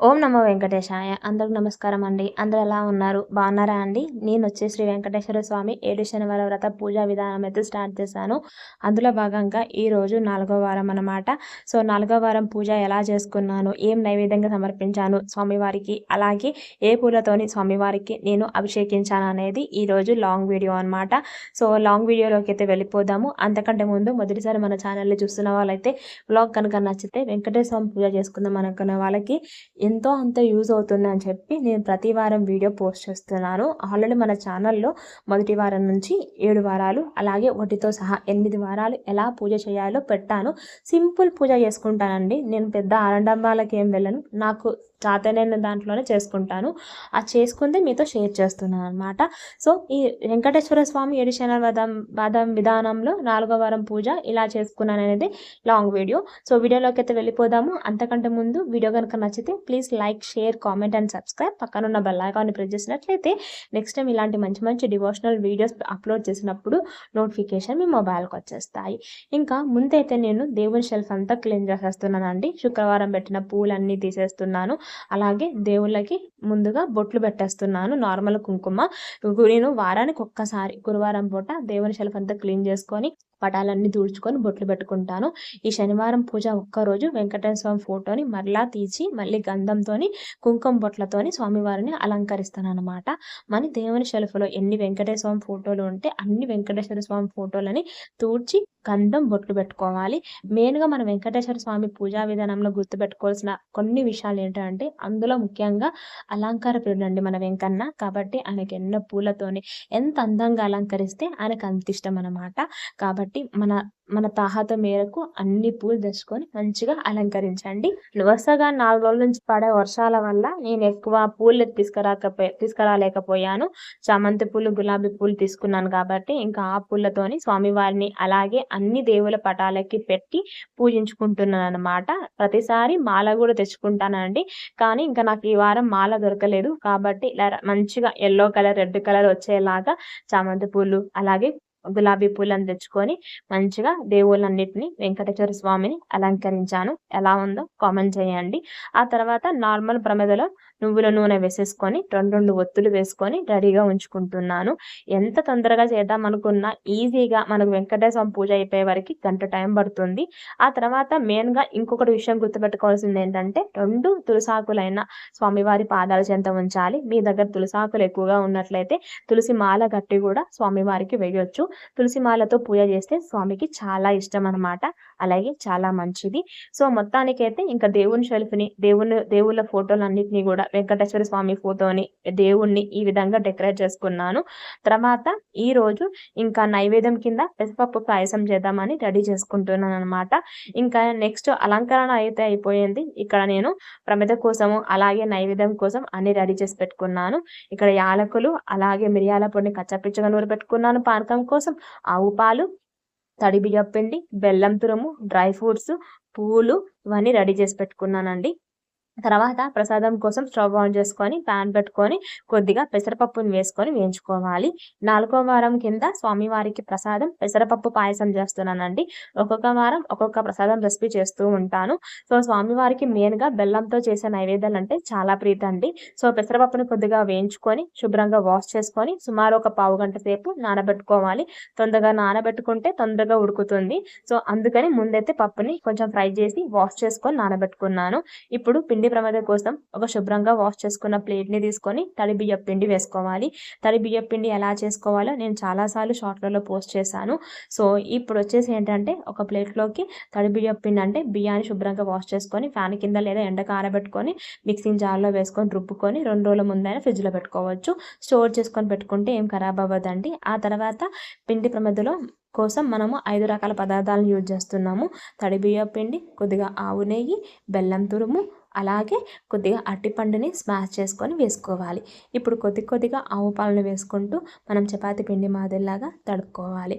ఓం నమో వెంకటేశాయ. అందరికి నమస్కారం అండి. అందరు ఎలా ఉన్నారు? బాగున్నారా అండి? నేను వచ్చి శ్రీ వెంకటేశ్వర స్వామి ఏడు శనివారం వ్రత పూజా విధానం అయితే స్టార్ట్ చేశాను. అందులో భాగంగా ఈరోజు నాలుగో వారం అనమాట సో నాలుగో వారం పూజ ఎలా చేసుకున్నాను? ఏం నైవేద్యంగా సమర్పించాను స్వామివారికి? అలాగే ఏ పూలతోని స్వామివారికి నేను అభిషేకించాను అనేది ఈరోజు లాంగ్ వీడియో అనమాట సో లాంగ్ వీడియోలోకి అయితే వెళ్ళిపోదాము. అంతకంటే ముందు మొదటిసారి మన ఛానల్ని చూస్తున్న వాళ్ళైతే బ్లాగ్ కనుక నచ్చితే వెంకటేశ్వర స్వామి పూజ చేసుకుందాం అనుకున్న వాళ్ళకి ఎంతో అంత యూజ్ అవుతుంది అని చెప్పి నేను ప్రతి వారం వీడియో పోస్ట్ చేస్తున్నాను. ఆల్రెడీ మన ఛానల్లో మొదటి వారం నుంచి ఏడు వారాలు అలాగే ఒకటితో సహా ఎనిమిది వారాలు ఎలా పూజ చేయాలో పెట్టాను. సింపుల్ పూజ చేసుకుంటానండి. నేను పెద్ద ఆరండంబాలకి ఏం వెళ్ళను. నాకు చాతనైన దాంట్లోనే చేసుకుంటాను. ఆ చేసుకుంది మీతో షేర్ చేస్తున్నాను అనమాట సో ఈ వెంకటేశ్వర స్వామి ఏడిశన వదం వాదం విధానంలో నాలుగో వారం పూజ ఇలా చేసుకున్నాను అనేది లాంగ్ వీడియో. సో వీడియోలోకి అయితే వెళ్ళిపోదాము. అంతకంటే ముందు వీడియో కనుక నచ్చితే please like share comment and subscribe. పక్కన ఉన్న బెల్ ఐకాన్ని ప్రెస్ చేసినట్లయితే నెక్స్ట్ టైం ఇలాంటి మంచి మంచి డివోషనల్ వీడియోస్ అప్లోడ్ చేసినప్పుడు నోటిఫికేషన్ మీ మొబైల్కి వచ్చేస్తాయి. ఇంకా ముందైతే నేను దేవుని షెల్ఫ్ అంతా క్లీన్ చేసేస్తున్నానండి. శుక్రవారం పెట్టిన పూలన్నీ తీసేస్తున్నాను. అలాగే దేవుళ్ళకి ముందుగా బొట్లు పెట్టేస్తున్నాను నార్మల్ కుంకుమ. నేను వారానికి ఒక్కసారి గురువారం పూట దేవుని షెల్ఫ్ అంతా క్లీన్ చేసుకొని పటాలన్నీ దూడ్చుకొని బొట్లు పెట్టుకుంటాను. ఈ శనివారం పూజ ఒక్కరోజు వెంకటేశ్వర స్వామి ఫోటోని మరలా తీసి మళ్ళీ గంధంతోని కుంకుమ బొట్లతోని స్వామివారిని అలంకరిస్తాను అనమాట మన దేవుని షెల్ఫ్లో ఎన్ని వెంకటేశ్వర స్వామి ఫోటోలు ఉంటే అన్ని వెంకటేశ్వర స్వామి ఫోటోలని తూడ్చి గంధం బొట్లు పెట్టుకోవాలి. మెయిన్గా మన వెంకటేశ్వర స్వామి పూజా విధానంలో గుర్తుపెట్టుకోవాల్సిన కొన్ని విషయాలు ఏంటంటే అందులో ముఖ్యంగా అలంకార ప్రియుడండి మన వెంకన్న. కాబట్టి ఆయనకి ఎన్నో పూలతోని ఎంత అందంగా అలంకరిస్తే ఆయనకు అంత ఇష్టం అనమాట కాబట్టి మన మన తాహత మేరకు అన్ని పూలు తెచ్చుకొని మంచిగా అలంకరించండి. వరుసగా నాలుగు రోజుల నుంచి పడే వర్షాల వల్ల నేను ఎక్కువ పూలు తీసుకురాకపోయా తీసుకురాలేకపోయాను. చామంతి పూలు గులాబీ పూలు తీసుకున్నాను కాబట్టి ఇంకా ఆ పూలతోని స్వామివారిని అలాగే అన్ని దేవుల పటాలకి పెట్టి పూజించుకుంటున్నాను అనమాట ప్రతిసారి మాల కూడా తెచ్చుకుంటానండి. కానీ ఇంకా నాకు ఈ వారం మాల దొరకలేదు కాబట్టి ఇలా మంచిగా ఎల్లో కలర్ రెడ్ కలర్ వచ్చేలాగా చామంతి పూలు అలాగే గులాబీ పూలను తెచ్చుకొని మంచిగా దేవుళ్ళన్నిటిని వెంకటేశ్వర స్వామిని అలంకరించాను. ఎలా ఉందో కామెంట్ చేయండి. ఆ తర్వాత నార్మల్ ప్రమిదలో నువ్వుల నూనె వేసేసుకొని రెండు రెండు ఒత్తులు వేసుకొని రెడీగా ఉంచుకుంటున్నాను. ఎంత తొందరగా చేద్దాం అనుకున్నా ఈజీగా మనకు వెంకటేశ్వర పూజ అయిపోయే వరకు గంట టైం పడుతుంది. ఆ తర్వాత మెయిన్గా ఇంకొకటి విషయం గుర్తుపెట్టుకోవాల్సింది ఏంటంటే రెండు తులసాకులైన స్వామివారి పాదాల చెంత ఉంచాలి. మీ దగ్గర తులసాకులు ఎక్కువగా ఉన్నట్లయితే తులసి మాల గట్టి కూడా స్వామివారికి వేయొచ్చు. తులసి మాలతో పూజ చేస్తే స్వామికి చాలా ఇష్టం అనమాట అలాగే చాలా మంచిది. సో మొత్తానికైతే ఇంకా దేవుని షెల్ఫ్ని దేవుని దేవుళ్ళ ఫోటోలన్నింటినీ కూడా వెంకటేశ్వర స్వామి ఫోటోని దేవుణ్ణి ఈ విధంగా డెకరేట్ చేసుకున్నాను. తర్వాత ఈ రోజు ఇంకా నైవేద్యం కింద పెసపప్పు పాయసం చేద్దామని రెడీ చేసుకుంటున్నాను అనమాట ఇంకా నెక్స్ట్ అలంకరణ అయితే అయిపోయింది. ఇక్కడ నేను ప్రమిద కోసము అలాగే నైవేద్యం కోసం అన్ని రెడీ చేసి పెట్టుకున్నాను. ఇక్కడ యాలకులు అలాగే మిరియాల పొడిని కచ్చపిచ్చగా నూరు పెట్టుకున్నాను పానకం కోసం. ఆవు పాలు తడి బియ్యం పిండి బెల్లం తురుము డ్రై ఫ్రూట్స్ పూలు ఇవన్నీ రెడీ చేసి పెట్టుకున్నానండి. తర్వాత ప్రసాదం కోసం స్టవ్ ఆన్ చేసుకొని ప్యాన్ పెట్టుకొని కొద్దిగా పెసరపప్పుని వేసుకొని వేయించుకోవాలి. నాలుగో వారం కింద స్వామివారికి ప్రసాదం పెసరపప్పు పాయసం చేస్తున్నానండి. ఒక్కొక్క వారం ఒక్కొక్క ప్రసాదం రెసిపీ చేస్తూ ఉంటాను. సో స్వామివారికి మెయిన్గా బెల్లంతో చేసే నైవేద్యాలు అంటే చాలా ప్రీతి అండి. సో పెసరపప్పుని కొద్దిగా వేయించుకొని శుభ్రంగా వాష్ చేసుకొని సుమారు ఒక పావు గంట సేపు నానబెట్టుకోవాలి. తొందరగా నానబెట్టుకుంటే తొందరగా ఉడుకుతుంది. సో అందుకని ముందైతే పప్పుని కొంచెం ఫ్రై చేసి వాష్ చేసుకొని నానబెట్టుకున్నాను. ఇప్పుడు పిండి పిండి ప్రమాదం కోసం ఒక శుభ్రంగా వాష్ చేసుకున్న ప్లేట్ని తీసుకొని తడి బియ్య పిండి వేసుకోవాలి. తడి బియ్య పిండి ఎలా చేసుకోవాలో నేను చాలాసార్లు షార్ట్లలో పోస్ట్ చేశాను. సో ఇప్పుడు వచ్చేసి ఏంటంటే ఒక ప్లేట్లోకి తడి బియ్య పిండి అంటే బియ్యాన్ని శుభ్రంగా వాష్ చేసుకొని ఫ్యాన్ కింద లేదా ఎండకు ఆరబెట్టుకొని మిక్సింగ్ జార్లో వేసుకొని రుబ్బుకొని రెండు రోజుల ముందైనా ఫ్రిడ్జ్లో పెట్టుకోవచ్చు. స్టోర్ చేసుకొని పెట్టుకుంటే ఏం ఖరాబ్ అవ్వదండి. ఆ తర్వాత పిండి ప్రమదలో కోసం మనము ఐదు రకాల పదార్థాలను యూజ్ చేస్తున్నాము. తడి బియ్య పిండి కొద్దిగా ఆవు నెయ్యి బెల్లం తురుము అలాగే కొద్దిగా అరటిపండుని స్మాష్ చేసుకొని వేసుకోవాలి. ఇప్పుడు కొద్ది కొద్దిగా ఆవు పాలను వేసుకుంటూ మనం చపాతి పిండి మాదిరిలాగా తడుపుకోవాలి.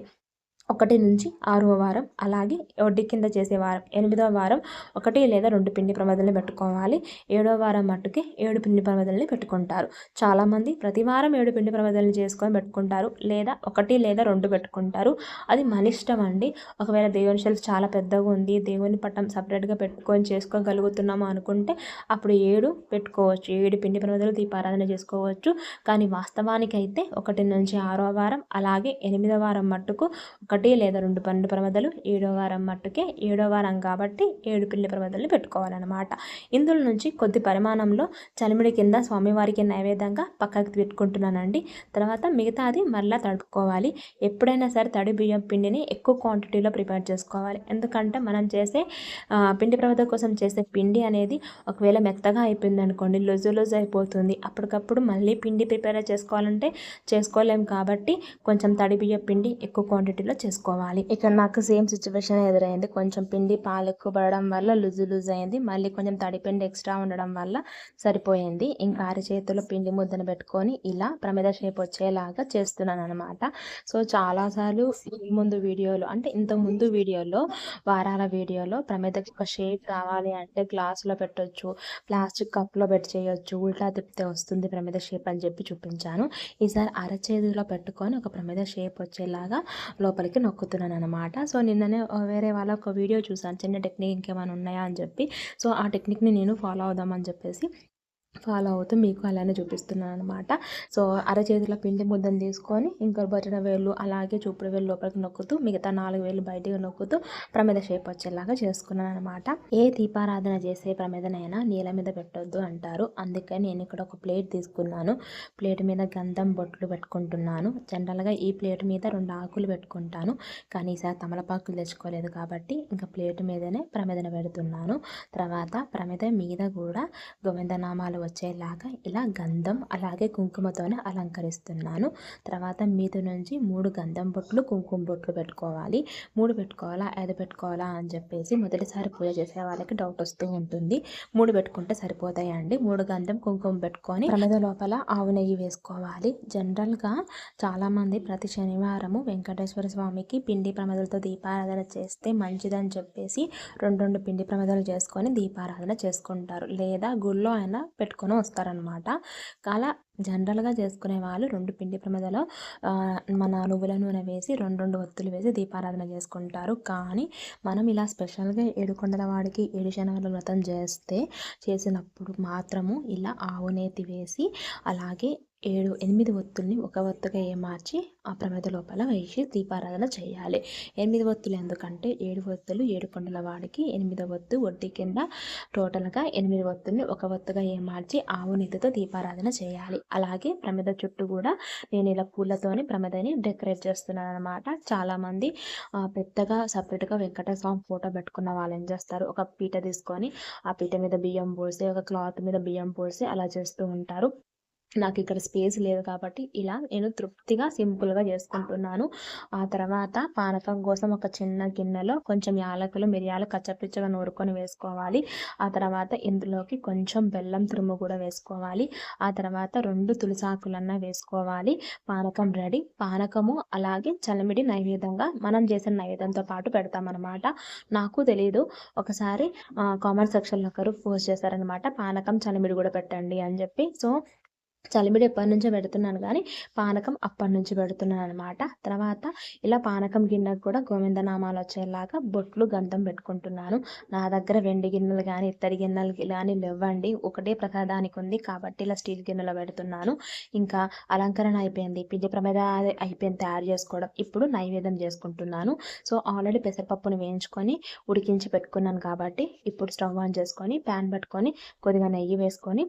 ఒకటి నుంచి ఆరవ వారం అలాగే వడ్డీ కింద చేసే వారం ఎనిమిదవ వారం ఒకటి లేదా రెండు పిండి ప్రమదల్ని పెట్టుకోవాలి. ఏడవ వారం మట్టుకి ఏడు పిండి ప్రమదల్ని పెట్టుకుంటారు. చాలామంది ప్రతి వారం ఏడు పిండి ప్రమదల్ని చేసుకొని పెట్టుకుంటారు లేదా ఒకటి లేదా రెండు పెట్టుకుంటారు. అది మన ఇష్టం అండి. ఒకవేళ దేవుని షెల్ఫ్ చాలా పెద్దగా ఉంది దేవుని పట్టం సపరేట్గా పెట్టుకొని చేసుకోగలుగుతున్నాము అనుకుంటే అప్పుడు ఏడు పెట్టుకోవచ్చు. ఏడు పిండి ప్రమదలు దీపారాధన చేసుకోవచ్చు. కానీ వాస్తవానికి అయితే ఒకటి నుంచి ఆరో వారం అలాగే ఎనిమిదవ వారం మట్టుకు ఒకటి ఒకటి లేదా రెండు పన్నెండు ప్రమదలు ఏడో వారం మట్టుకే ఏడో వారం కాబట్టి ఏడు పిల్లి ప్రమదలు పెట్టుకోవాలన్నమాట. ఇందులో నుంచి కొద్ది పరిమాణంలో చలిమిడి కింద స్వామివారికి నైవేద్యంగా పక్కకి పెట్టుకుంటున్నానండి. తర్వాత మిగతాది మరలా తడుపుకోవాలి. ఎప్పుడైనా సరే తడి బియ్యం పిండిని ఎక్కువ క్వాంటిటీలో ప్రిపేర్ చేసుకోవాలి. ఎందుకంటే మనం చేసే పిండి ప్రమద కోసం చేసే పిండి అనేది ఒకవేళ మెత్తగా అయిపోయింది అనుకోండి లొజు లొజు అయిపోతుంది. అప్పటికప్పుడు మళ్ళీ పిండి ప్రిపేర్ చేసుకోవాలంటే చేసుకోలేము కాబట్టి కొంచెం తడి బియ్యం పిండి ఎక్కువ క్వాంటిటీలో చేసుకోవాలి ఇక్కడ నాకు సేమ్ సిచ్యువేషన్ ఎదురైంది. కొంచెం పిండి పాలు ఎక్కువ పడడం వల్ల లూజు లూజ్ అయింది. మళ్ళీ కొంచెం తడిపిండి ఎక్స్ట్రా ఉండడం వల్ల సరిపోయింది. ఇంకా అరచేతిలో పిండి ముద్దను పెట్టుకొని ఇలా ప్రమిద షేప్ వచ్చేలాగా చేస్తున్నాను అనమాట సో చాలాసార్లు ముందు వీడియోలో అంటే ఇంత ముందు వీడియోలో వారాల వీడియోలో ప్రమిదకి ఒక షేప్ రావాలి అంటే గ్లాసులో పెట్టొచ్చు ప్లాస్టిక్ కప్లో పెట్టి చేయొచ్చు ఉల్టా తిప్పితే వస్తుంది ప్రమిద షేప్ అని చెప్పి చూపించాను. ఈసారి అరచేతిలో పెట్టుకొని ఒక ప్రమిద షేప్ వచ్చేలాగా లోపలికి నొక్కుతున్నాను అనమాట సో నిన్ననే వేరే వాళ్ళ ఒక వీడియో చూసాను చిన్న టెక్నిక్ ఇంకేమైనా ఉన్నాయా అని చెప్పి. సో ఆ టెక్నిక్ని నేను ఫాలో అవుదామని చెప్పేసి. ఫాలో అవుతూ మీకు అలానే చూపిస్తున్నాను అనమాట సో అరచేతుల పిండి ముద్దను తీసుకొని ఇంకా బొటన వేళ్ళు అలాగే చూపుడు వేలు లోపలికి నొక్కుతూ మిగతా నాలుగు వేలు బయటకు నొక్కుతూ ప్రమేద షేప్ వచ్చేలాగా చేసుకున్నాను అనమాట ఏ దీపారాధన చేసే ప్రమేదనైనా నీళ్ళ మీద పెట్టొద్దు అంటారు. అందుకని నేను ఇక్కడ ఒక ప్లేట్ తీసుకున్నాను. ప్లేట్ మీద గంధం బొట్లు పెట్టుకుంటున్నాను. జనరల్గా ఈ ప్లేట్ మీద రెండు ఆకులు పెట్టుకుంటాను. కానీ ఈసారి తమలపాకులు తెచ్చుకోలేదు కాబట్టి ఇంకా ప్లేట్ మీదనే ప్రమేదన పెడుతున్నాను. తర్వాత ప్రమేద మీద కూడా గోవిందనామాలు వచ్చేలాగా ఇలా గంధం అలాగే కుంకుమతోనే అలంకరిస్తున్నాను. తర్వాత మీద నుంచి మూడు గంధం బొట్లు కుంకుమ బొట్లు పెట్టుకోవాలి. మూడు పెట్టుకోవాలా? ఐదు పెట్టుకోవాలా? అని చెప్పేసి మొదటిసారి పూజ చేసే వాళ్ళకి డౌట్ వస్తూ ఉంటుంది. మూడు పెట్టుకుంటే సరిపోతాయండి మూడు గంధం కుంకుమ పెట్టుకొని ప్రమద లోపల ఆవు నెయ్యి వేసుకోవాలి. జనరల్గా చాలామంది ప్రతి శనివారము వెంకటేశ్వర స్వామికి పిండి ప్రమదలతో దీపారాధన చేస్తే మంచిదని చెప్పేసి రెండు రెండు పిండి ప్రమదలు చేసుకొని దీపారాధన చేసుకుంటారు. లేదా గుళ్ళో అయినా పెట్టుకొని వస్తారనమాట అలా జనరల్గా చేసుకునే వాళ్ళు రెండు పిండి ప్రమదలో మన నువ్వుల నూనె వేసి రెండు రెండు ఒత్తులు వేసి దీపారాధన చేసుకుంటారు. కానీ మనం ఇలా స్పెషల్గా ఏడుకొండల వాడికి ఏడు వ్రతం చేస్తే చేసినప్పుడు మాత్రము ఇలా ఆవు నేతి వేసి అలాగే ఏడు ఎనిమిది ఒత్తుల్ని ఒక ఒత్తుగా ఏమార్చి ఆ ప్రమిద లోపల వేసి దీపారాధన చేయాలి. ఎనిమిది ఒత్తులు ఎందుకంటే ఏడు ఒత్తులు ఏడు పండుల వాడికి ఎనిమిది ఒత్తు వడ్డీ కింద టోటల్గా ఎనిమిది ఒత్తుల్ని ఒక ఒత్తుగా ఏమార్చి ఆవు నిధితో దీపారాధన చేయాలి. అలాగే ప్రమిద చుట్టూ కూడా నేను ఇలా పూలతోని ప్రమిదని డెకరేట్ చేస్తున్నాను అనమాట చాలామంది పెద్దగా సపరేట్గా వెంకటేశ్వర ఫోటో పెట్టుకున్న వాళ్ళు ఏం చేస్తారు? ఒక పీట తీసుకొని ఆ పీట మీద బియ్యం పోసి ఒక క్లాత్ మీద బియ్యం పోసి అలా చేస్తూ ఉంటారు. నాకు ఇక్కడ స్పేస్ లేదు కాబట్టి ఇలా నేను తృప్తిగా సింపుల్గా చేసుకుంటున్నాను. ఆ తర్వాత పానకం కోసం ఒక చిన్న గిన్నెలో కొంచెం యాలకులు మిరియాలు కచ్చపిచ్చగా నూరుకొని వేసుకోవాలి. ఆ తర్వాత ఇందులోకి కొంచెం బెల్లం తురుము కూడా వేసుకోవాలి. ఆ తర్వాత రెండు తులసాకులన్నా వేసుకోవాలి. పానకం రెడీ. పానకము అలాగే చలిమిడి నైవేద్యంగా మనం చేసిన నైవేద్యంతో పాటు పెడతామన్నమాట. నాకు తెలియదు ఒకసారి కామెంట్ సెక్షన్లో ఒకరు పోస్ట్ చేశారనమాట పానకం చలిమిడి కూడా పెట్టండి అని చెప్పి. సో చలిమిడి ఎప్పటి నుంచో పెడుతున్నాను కానీ పానకం అప్పటి నుంచి పెడుతున్నాను అనమాట తర్వాత ఇలా పానకం గిన్నెకు కూడా గోవిందనామాలు వచ్చేలాగా బొట్లు గంధం పెట్టుకుంటున్నాను. నా దగ్గర వెండి గిన్నెలు కానీ ఇత్తడి గిన్నెలు కానీ లేవండి. ఒకటే ప్రసాదానికి ఉంది కాబట్టి ఇలా స్టీల్ గిన్నెలో పెడుతున్నాను. ఇంకా అలంకరణ అయిపోయింది. పిండి ప్రమేద అయిపోయింది తయారు చేసుకోవడం. ఇప్పుడు నైవేద్యం చేసుకుంటున్నాను. సో ఆల్రెడీ పెసరపప్పును వేయించుకొని ఉడికించి పెట్టుకున్నాను కాబట్టి ఇప్పుడు స్టవ్ ఆన్ చేసుకొని ప్యాన్ పెట్టుకొని కొద్దిగా నెయ్యి వేసుకొని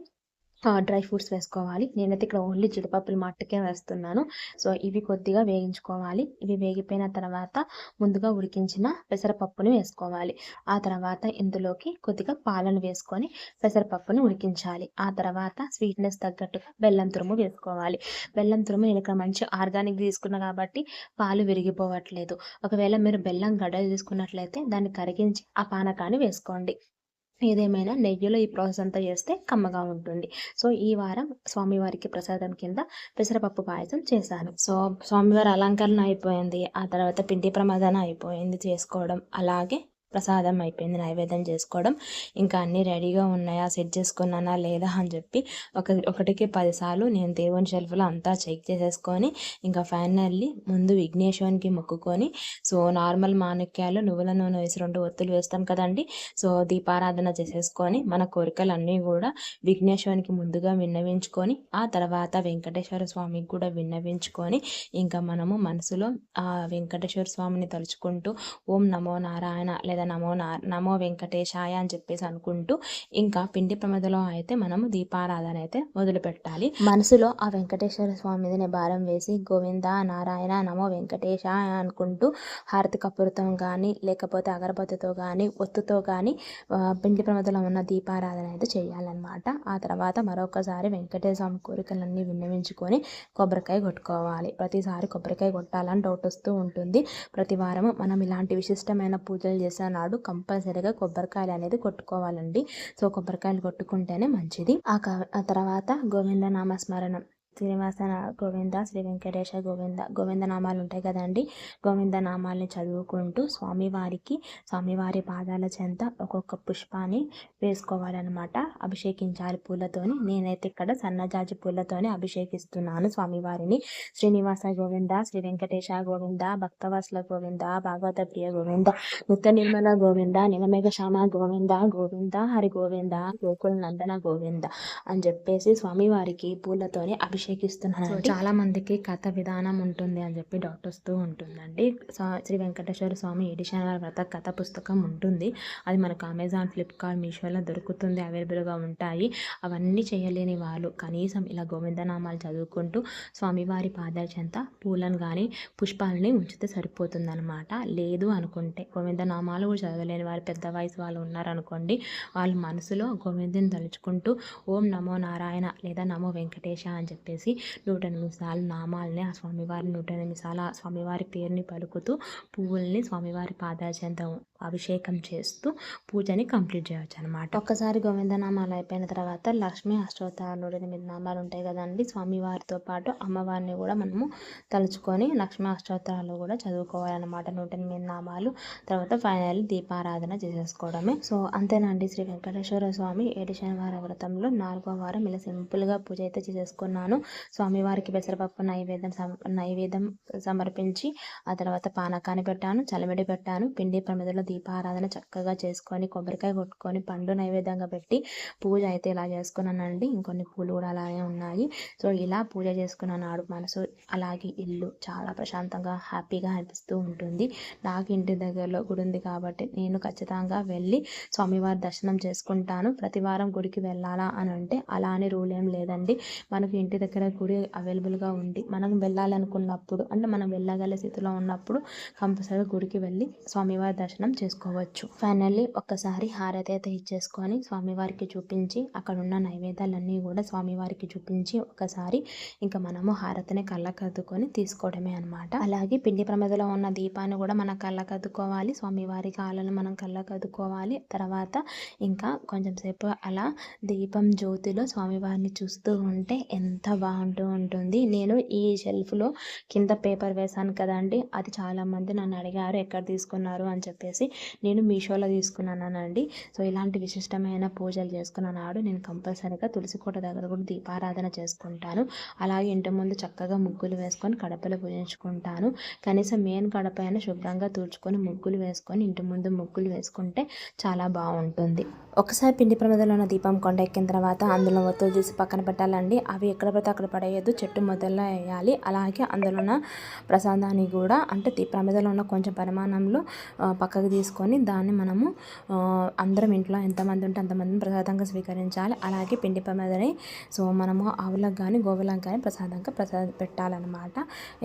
డ్రై ఫ్రూట్స్ వేసుకోవాలి. నేనైతే ఇక్కడ ఓన్లీ జీడిపప్పులు మట్టుకే వేస్తున్నాను. సో ఇవి కొద్దిగా వేయించుకోవాలి ఇవి వేగిపోయిన తర్వాత ముందుగా ఉడికించిన పెసరపప్పుని వేసుకోవాలి. ఆ తర్వాత ఇందులోకి కొద్దిగా పాలను వేసుకొని పెసరపప్పుని ఉడికించాలి. ఆ తర్వాత స్వీట్నెస్ తగ్గట్టుగా బెల్లం తురుము వేసుకోవాలి. బెల్లం తురుము నేను ఇక్కడ మంచి ఆర్గానిక్ తీసుకున్నా కాబట్టి పాలు విరిగిపోవట్లేదు. ఒకవేళ మీరు బెల్లం గడ్డలు తీసుకున్నట్లయితే దాన్ని కరిగించి ఆ పానకాన్ని వేసుకోండి. ఏదేమైనా నెయ్యిలో ఈ ప్రాసెస్ అంతా చేస్తే కమ్మగా ఉంటుంది. సో ఈ వారం స్వామివారికి ప్రసాదం కింద పెసరపప్పు పాయసం చేశాను. సో స్వామివారి అలంకరణ అయిపోయింది. ఆ తర్వాత పిండి ప్రమాదన అయిపోయింది చేసుకోవడం. అలాగే ప్రసాదం అయిపోయింది నైవేద్యం చేసుకోవడం. ఇంకా అన్నీ రెడీగా ఉన్నాయా? సెట్ చేసుకున్నానా? లేదా? అని చెప్పి ఒక ఒకటికి పదిసార్లు నేను దేవుని షెల్ఫ్లో అంతా చెక్ చేసేసుకొని ఇంకా ఫైనల్లీ ముందు విఘ్నేశ్వరునికి మొక్కుకొని సో నార్మల్ మాణిక్యాలు నువ్వుల నూనె వేసి రెండు ఒత్తులు వేస్తాం కదండి. సో దీపారాధన చేసేసుకొని మన కోరికలన్నీ కూడా విఘ్నేశ్వరునికి ముందుగా విన్నవించుకొని ఆ తర్వాత వెంకటేశ్వర స్వామికి కూడా విన్నవించుకొని ఇంకా మనము మనసులో ఆ వెంకటేశ్వర స్వామిని తలుచుకుంటూ ఓం నమో నారాయణ లేదా నమో నమో వెంకటేశాయ అని చెప్పేసి అనుకుంటూ ఇంకా పిండి ప్రమదలో అయితే మనము దీపారాధన అయితే మొదలుపెట్టాలి. మనసులో ఆ వెంకటేశ్వర స్వామి మీదనే భారం వేసి గోవింద నారాయణ నమో వెంకటేశ అనుకుంటూ హారతి కపురతో కానీ లేకపోతే అగరబత్తితో కానీ ఒత్తుతో కానీ పిండి ప్రమదలో ఉన్న దీపారాధన అయితే చేయాలన్నమాట. ఆ తర్వాత మరొకసారి వెంకటేశ్వర స్వామి కోరికలన్నీ విన్నవించుకొని కొబ్బరికాయ కొట్టుకోవాలి. ప్రతిసారి కొబ్బరికాయ కొట్టాలని డౌట్ వస్తూ ఉంటుంది. ప్రతి వారము మనం ఇలాంటి విశిష్టమైన పూజలు చేసే నాడు కంపల్సరీగా కొబ్బరికాయలు అనేది కొట్టుకోవాలండి. సో కొబ్బరికాయలు కొట్టుకుంటేనే మంచిది. ఆ ఆ తర్వాత గోవింద నామస్మరణం శ్రీనివాస గోవింద శ్రీ వెంకటేశ గోవింద గోవింద నామాలు ఉంటాయి కదండి. గోవింద నామాల్ని చదువుకుంటూ స్వామివారికి స్వామివారి పాదాల చెంత ఒక్కొక్క పుష్పాన్ని వేసుకోవాలన్నమాట. అభిషేకించాలి పూలతోని. నేనైతే ఇక్కడ సన్నజాజి పూలతోని అభిషేకిస్తున్నాను స్వామివారిని. శ్రీనివాస గోవింద శ్రీ వెంకటేశ గోవింద భక్తవాసుల గోవింద భాగవత ప్రియ గోవింద నిత్య నిర్మల గోవింద నిలమేఘ శ్యామ గోవింద గోవింద హరి గోవింద గోకుల నందన గోవింద అని చెప్పేసి స్వామివారికి పూలతోని అభిషేకం అభిషేకిస్తున్నాను చాలా మందికి కథ విధానం ఉంటుంది అని చెప్పి డాక్టర్స్తో ఉంటుందండి. శ్రీ వెంకటేశ్వర స్వామి ఎడిషన్ వ్రత కథ పుస్తకం ఉంటుంది. అది మనకు అమెజాన్ ఫ్లిప్కార్ట్ మీషోలో దొరుకుతుంది. అవైలబుల్గా ఉంటాయి. అవన్నీ చేయలేని వాళ్ళు కనీసం ఇలా గోవిందనామాలు చదువుకుంటూ స్వామివారి పాదాల చెంత పూలను కానీ పుష్పాలని ఉంచితే సరిపోతుందన్నమాట. లేదు అనుకుంటే గోవిందనామాలు కూడా చదవలేని వారు పెద్ద వయసు వాళ్ళు ఉన్నారనుకోండి వాళ్ళ మనసులో గోవిందుని తలుచుకుంటూ ఓం నమో నారాయణ లేదా నమో వెంకటేశ అని చెప్పి చెప్పేసి నూట ఎనిమిది సార్లు నామాలని ఆ స్వామివారి నూట ఎనిమిది సార్లు ఆ స్వామివారి పేరుని పలుకుతూ పువ్వుల్ని స్వామివారి పాదాచంత అభిషేకం చేస్తూ పూజని కంప్లీట్ చేయవచ్చు అనమాట ఒక్కసారి గోవిందనామాలు అయిపోయిన తర్వాత లక్ష్మీ అష్టోత్తరాలు నూట ఎనిమిది నామాలు ఉంటాయి కదండి స్వామివారితో పాటు అమ్మవారిని కూడా మనము తలుచుకొని లక్ష్మీ అష్టోత్తరాలు కూడా చదువుకోవాలన్నమాట. నూట ఎనిమిది నామాలు తర్వాత ఫైనల్ దీపారాధన చేసేసుకోవడమే. సో అంతేనండి శ్రీ వెంకటేశ్వర స్వామి. ఏడు శనివార వ్రతంలో నాలుగో వారం ఇలా సింపుల్గా పూజ అయితే చేసేసుకున్నాను. స్వామివారికి పెసరపప్పు నైవేద్యం నైవేద్యం సమర్పించి ఆ తర్వాత పానకాన్ని పెట్టాను చలిమిడి పెట్టాను పిండి ప్రమిదలో దీపారాధన చక్కగా చేసుకొని కొబ్బరికాయ కొట్టుకొని పండు నైవేద్యంగా పెట్టి పూజ అయితే ఇలా చేసుకున్నానండి. ఇంకొన్ని పూలు కూడా అలాగే ఉన్నాయి. సో ఇలా పూజ చేసుకున్న నాడు మనసు అలాగే ఇల్లు చాలా ప్రశాంతంగా హ్యాపీగా అనిపిస్తూ ఉంటుంది. నాకు ఇంటి దగ్గరలో గుడి ఉంది కాబట్టి నేను ఖచ్చితంగా వెళ్ళి స్వామివారి దర్శనం చేసుకుంటాను. ప్రతి వారం గుడికి వెళ్ళాలా అని అంటే అలా అని రూల్ ఏం లేదండి. మనకు ఇంటి దగ్గర గుడి అవైలబుల్గా ఉంది మనం వెళ్ళాలనుకున్నప్పుడు అంటే మనం వెళ్ళగల స్థితిలో ఉన్నప్పుడు కంపల్సరీ గుడికి వెళ్ళి స్వామివారి దర్శనం చేసుకోవచ్చు. ఫైనల్లీ ఒక్కసారి హారతి అయితే ఇచ్చేసుకొని స్వామివారికి చూపించి అక్కడ ఉన్న నైవేద్యాలన్నీ కూడా స్వామివారికి చూపించి ఒకసారి ఇంకా మనము హారతిని కళ్ళకద్దుకొని తీసుకోవడమే అనమాట అలాగే పిండి ప్రమదలో ఉన్న దీపాన్ని కూడా మనం కళ్ళకద్దుకోవాలి. స్వామివారి కాళ్ళను మనం కళ్ళకద్దుకోవాలి. తర్వాత ఇంకా కొంచెం సేపు అలా దీపం జ్యోతిలో స్వామివారిని చూస్తూ ఉంటే ఎంత బాగుంటూ ఉంటుంది. నేను ఈ షెల్ఫ్లో కింద పేపర్ వేశాను కదండి. అది చాలామంది నన్ను అడిగారు ఎక్కడ తీసుకున్నారు అని చెప్పేసి. నేను మీషోలో తీసుకున్నానండి. సో ఇలాంటి విశిష్టమైన పూజలు చేసుకున్న నాడు నేను కంపల్సరీగా తులసి కోట దగ్గర కూడా దీపారాధన చేసుకుంటాను. అలాగే ఇంటి ముందు చక్కగా ముగ్గులు వేసుకొని కడపలు పూజించుకుంటాను. కనీసం మెయిన్ కడప అయినా శుభ్రంగా తుడుచుకొని ముగ్గులు వేసుకొని ఇంటి ముందు ముగ్గులు వేసుకుంటే చాలా బాగుంటుంది. ఒకసారి పిండి ప్రమదలో ఉన్న దీపం కొండ ఎక్కిన తర్వాత అందులో ఒత్తులు తీసి పక్కన పెట్టాలండి. అవి ఎక్కడ పడితే అక్కడ పడేయద్దు. చెట్టు మొదల్లో వేయాలి. అలాగే అందులో ఉన్న ప్రసాదాన్ని కూడా అంటే ప్రమిదలో ఉన్న కొంచెం పరిమాణంలో పక్కకు తీసుకొని దాన్ని మనము అందరం ఇంట్లో ఎంతమంది ఉంటే అంతమందిని ప్రసాదంగా స్వీకరించాలి. అలాగే పిండి ప్రమాదని సో మనము ఆవులకు కానీ గోవులకు కానీ ప్రసాదంగా ప్రసాద పెట్టాలన్నమాట.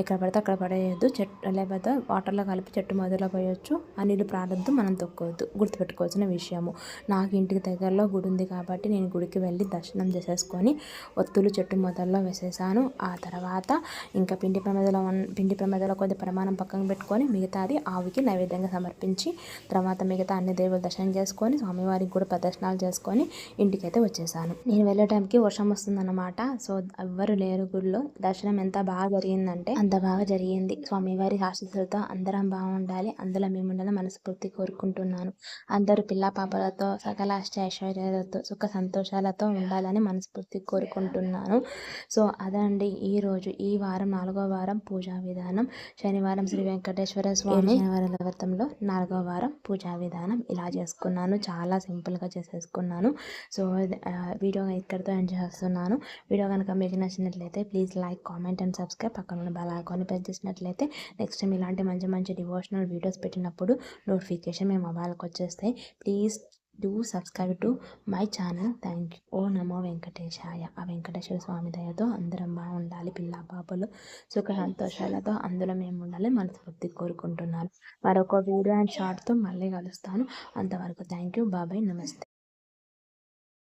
ఎక్కడ పడితే అక్కడ పడేయద్దు. చెట్టు లేకపోతే వాటర్లో కలిపి చెట్టు మొదలు పోయొచ్చు. ఆ నీళ్ళు ప్రారంభం మనం తొక్కవద్దు. గుర్తుపెట్టుకోవాల్సిన విషయము. నాకు ఇంటికి దగ్గరలో గుడి ఉంది కాబట్టి నేను గుడికి వెళ్ళి దర్శనం చేసేసుకొని ఒత్తులు చెట్టు మొదల్లో వేసేసాను. ఆ తర్వాత ఇంకా పిండి ప్రమేదలో పిండి ప్రమేదలో కొద్ది ప్రమాణం పక్కన పెట్టుకొని మిగతాది ఆవుకి నైవేద్యంగా సమర్పించి తర్వాత మిగతా అన్ని దేవుల దర్శనం చేసుకొని స్వామివారికి కూడా ప్రదర్శనాలు చేసుకొని ఇంటికైతే వచ్చేసాను. నేను వెళ్ళే టైంకి వర్షం వస్తుందన్నమాట. సో ఎవ్వరు లేరు గుడిలో దర్శనం ఎంత బాగా జరిగిందంటే అంత బాగా జరిగింది. స్వామివారి ఆశీస్సులతో అందరం బాగుండాలి. అందులో మేము ఉండాలని మనస్ఫూర్తి కోరుకుంటున్నాను. అందరూ పిల్ల పాపలతో సకల ఐశ్వర్యాలతో సుఖ సంతోషాలతో ఉండాలని మనస్ఫూర్తి కోరుకుంటున్నాను. సో అదండి ఈ రోజు. ఈ వారం నాలుగో వారం పూజా విధానం. శనివారం శ్రీ వెంకటేశ్వర స్వామి శనివారం వ్రతంలో నాలుగో వారం పూజా విధానం ఇలా చేసుకున్నాను. చాలా సింపుల్గా చేసేసుకున్నాను. సో వీడియో ఇక్కడితో ఎంజాయ్ చేస్తున్నాను. వీడియో కనుక మీకు నచ్చినట్లయితే please like comment and subscribe. పక్కన ఉన్న బెల్ ఐకాన్ ప్రెస్ చేసినట్లయితే నెక్స్ట్ టైం ఇలాంటి మంచి మంచి డివోషనల్ వీడియోస్ పెట్టినప్పుడు నోటిఫికేషన్ మీ మొబైల్కి వచ్చేస్తాయి. Please do subscribe to my channel thank you ఓ నమో వెంకటేశాయ. ఆ వెంకటేశ్వర స్వామి దయతో అందరం బాగుండాలి పిల్ల పాపలు సుఖ సంతోషాలతో అందులో మేము ఉండాలి మనస్ఫూర్తి కోరుకుంటున్నాను. మరొక వీడియో అండ్ షార్ట్తో మళ్ళీ కలుస్తాను. అంతవరకు థ్యాంక్ యూ బాబాయ్ నమస్తే